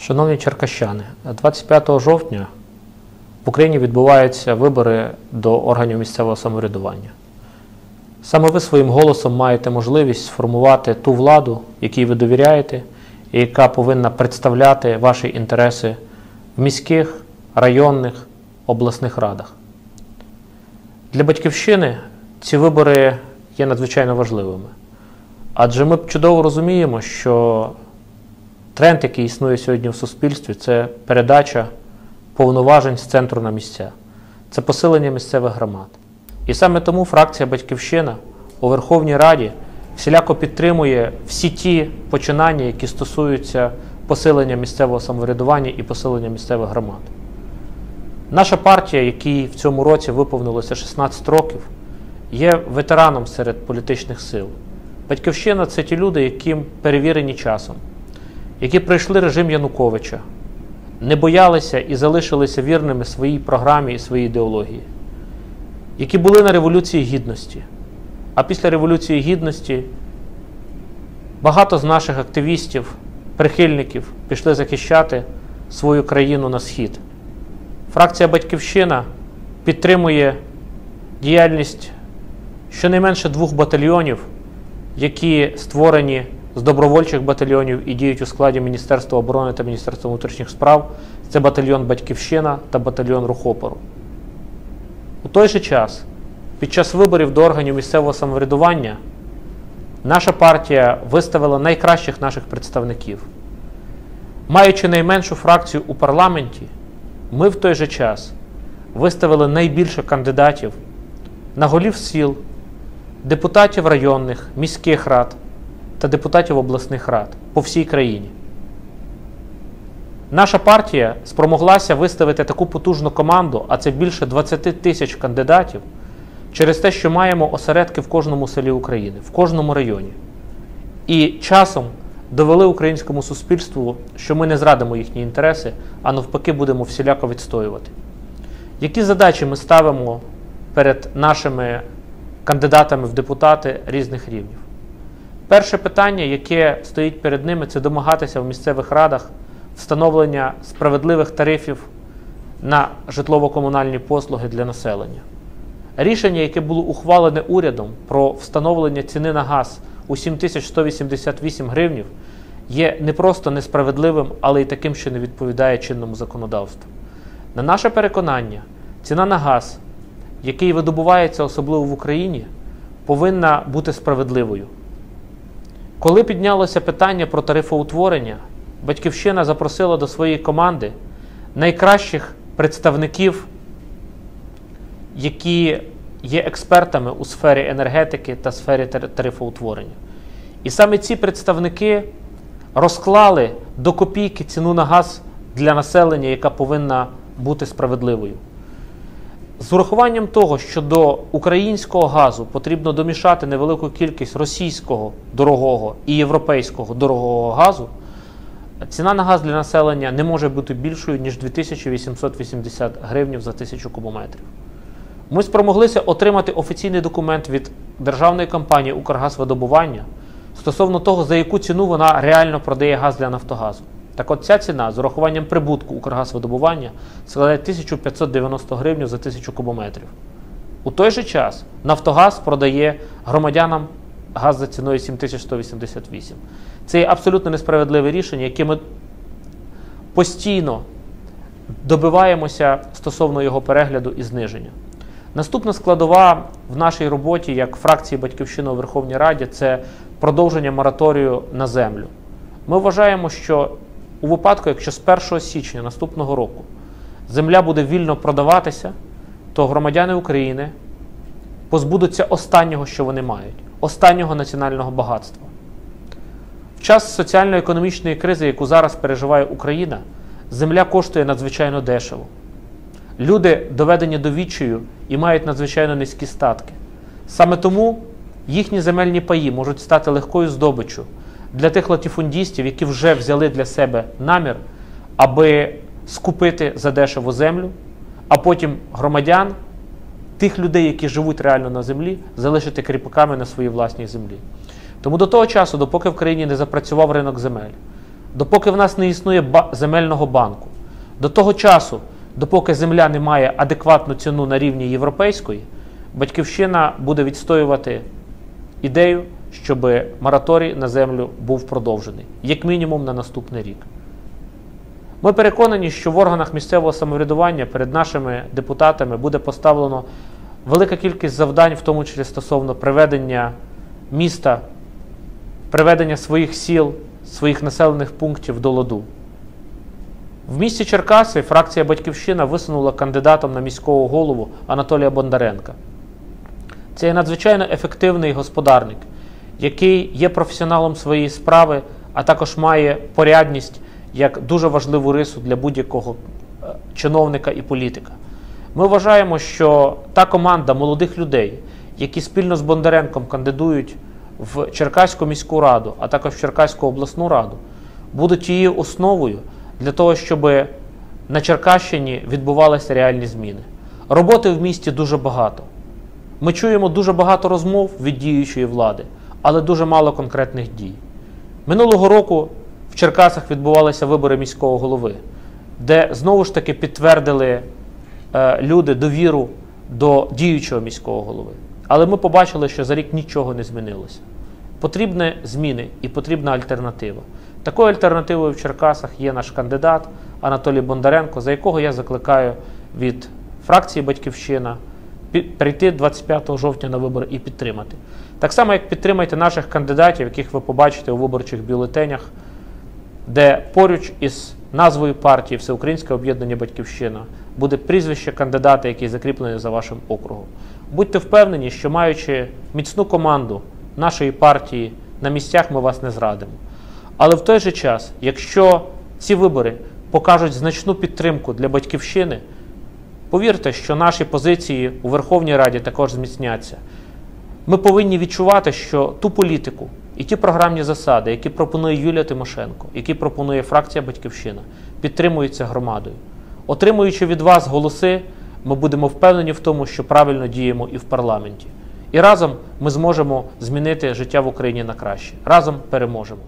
Шановні черкащани, 25 жовтня в Україні відбуваються вибори до органів місцевого самоврядування. Саме ви своїм голосом маєте можливість сформувати ту владу, якій ви довіряєте, і яка повинна представляти ваші інтереси в міських, районних, обласних радах. Для батьківщини ці вибори є надзвичайно важливими. Адже ми чудово розуміємо, що тренд, який існує сьогодні в суспільстві, це передача повноважень з центру на місця, це посилення місцевих громад. І саме тому фракція Батьківщина у Верховній Раді всіляко підтримує всі ті починання, які стосуються посилення місцевого самоврядування і посилення місцевих громад. Наша партія, якій в цьому році виповнилося 16 років, є ветераном серед політичних сил. Батьківщина це ті люди, яким перевірені часом, які пройшли режим Януковича, не боялися і залишилися вірними своїй програмі і своїй ідеології, які були на Революції Гідності. А після Революції Гідності багато з наших активістів, прихильників пішли захищати свою країну на схід. Фракція Батьківщина підтримує діяльність щонайменше двох батальйонів, які створені з добровольчих батальйонів і діють у складі Міністерства оборони та Міністерства внутрішніх справ. Це батальйон Батьківщина та батальйон Рухопору. У той же час, під час виборів до органів місцевого самоврядування, наша партія виставила найкращих наших представників. Маючи найменшу фракцію у парламенті, ми в той же час виставили найбільше кандидатів на голів сіл, депутатів районних, міських рад та депутатів обласних рад по всій країні. Наша партія спромоглася виставити таку потужну команду, а це більше 20 тисяч кандидатів, через те, що маємо осередки в кожному селі України, в кожному районі. І часом довели українському суспільству, що ми не зрадимо їхні інтереси, а навпаки, будемо всіляко відстоювати. Які задачі ми ставимо перед нашими кандидатами в депутати різних рівнів? Перше питання, яке стоїть перед ними, це домагатися в місцевих радах встановлення справедливих тарифів на житлово-комунальні послуги для населення. Рішення, яке було ухвалене урядом про встановлення ціни на газ у 7188 гривнів, є не просто несправедливим, але й таким, що не відповідає чинному законодавству. На наше переконання, ціна на газ, який видобувається особливо в Україні, повинна бути справедливою. Коли піднялося питання про тарифоутворення, Батьківщина запросила до своєї команди найкращих представників, які є експертами у сфері енергетики та сфері тарифоутворення. І саме ці представники розклали до копійки ціну на газ для населення, яка повинна бути справедливою. З урахуванням того, що до українського газу потрібно домішати невелику кількість російського дорогого і європейського дорогого газу, ціна на газ для населення не може бути більшою, ніж 2880 гривнів за тисячу кубометрів. Ми спромоглися отримати офіційний документ від державної компанії Укргазвидобування стосовно того, за яку ціну вона реально продає газ для Нафтогазу. Так от ця ціна з урахуванням прибутку Укргазвидобування складає 1590 гривень за тисячу кубометрів. У той же час Нафтогаз продає громадянам газ за ціною 7188. Це є абсолютно несправедливе рішення, яке ми постійно добиваємося стосовно його перегляду і зниження. Наступна складова в нашій роботі як фракції Батьківщини у Верховній Раді це продовження мораторію на землю. Ми вважаємо, що у випадку, якщо з 1 січня наступного року земля буде вільно продаватися, то громадяни України позбудуться останнього, що вони мають, останнього національного багатства. В час соціально-економічної кризи, яку зараз переживає Україна, земля коштує надзвичайно дешево. Люди доведені до відчаю і мають надзвичайно низькі статки. Саме тому їхні земельні паї можуть стати легкою здобиччю для тих латифундістів, які вже взяли для себе намір, аби скупити задешеву землю, а потім громадян, тих людей, які живуть реально на землі, залишити кріпаками на своїй власній землі. Тому до того часу, допоки в країні не запрацював ринок земель, допоки в нас не існує земельного банку, до того часу, допоки земля не має адекватну ціну на рівні європейської, батьківщина буде відстоювати ідею, щоб мораторій на землю був продовжений, як мінімум на наступний рік. Ми переконані, що в органах місцевого самоврядування перед нашими депутатами буде поставлено велика кількість завдань, в тому числі стосовно приведення міста, приведення своїх сіл, своїх населених пунктів до ладу. В місті Черкаси фракція Батьківщина висунула кандидатом на міського голову Анатолія Бондаренка. Це є надзвичайно ефективний господарник, який є професіоналом своєї справи, а також має порядність як дуже важливу рису для будь-якого е, чиновника і політика. Ми вважаємо, що та команда молодих людей, які спільно з Бондаренком кандидують в Черкаську міську раду, а також в Черкаську обласну раду, будуть її основою для того, щоб на Черкащині відбувалися реальні зміни. Роботи в місті дуже багато. Ми чуємо дуже багато розмов від діючої влади, але дуже мало конкретних дій. Минулого року в Черкасах відбувалися вибори міського голови, де знову ж таки підтвердили е, люди довіру до діючого міського голови. Але ми побачили, що за рік нічого не змінилося. Потрібні зміни і потрібна альтернатива. Такою альтернативою в Черкасах є наш кандидат Анатолій Бондаренко, за якого я закликаю від фракції Батьківщина прийти 25 жовтня на вибори і підтримати. Так само, як підтримайте наших кандидатів, яких ви побачите у виборчих бюлетенях, де поруч із назвою партії Всеукраїнське об'єднання Батьківщина буде прізвище кандидата, який закріплений за вашим округом. Будьте впевнені, що маючи міцну команду нашої партії на місцях, ми вас не зрадимо. Але в той же час, якщо ці вибори покажуть значну підтримку для батьківщини, повірте, що наші позиції у Верховній Раді також зміцняться. Ми повинні відчувати, що ту політику і ті програмні засади, які пропонує Юлія Тимошенко, які пропонує фракція Батьківщина, підтримуються громадою. Отримуючи від вас голоси, ми будемо впевнені в тому, що правильно діємо і в парламенті. І разом ми зможемо змінити життя в Україні на краще. Разом переможемо.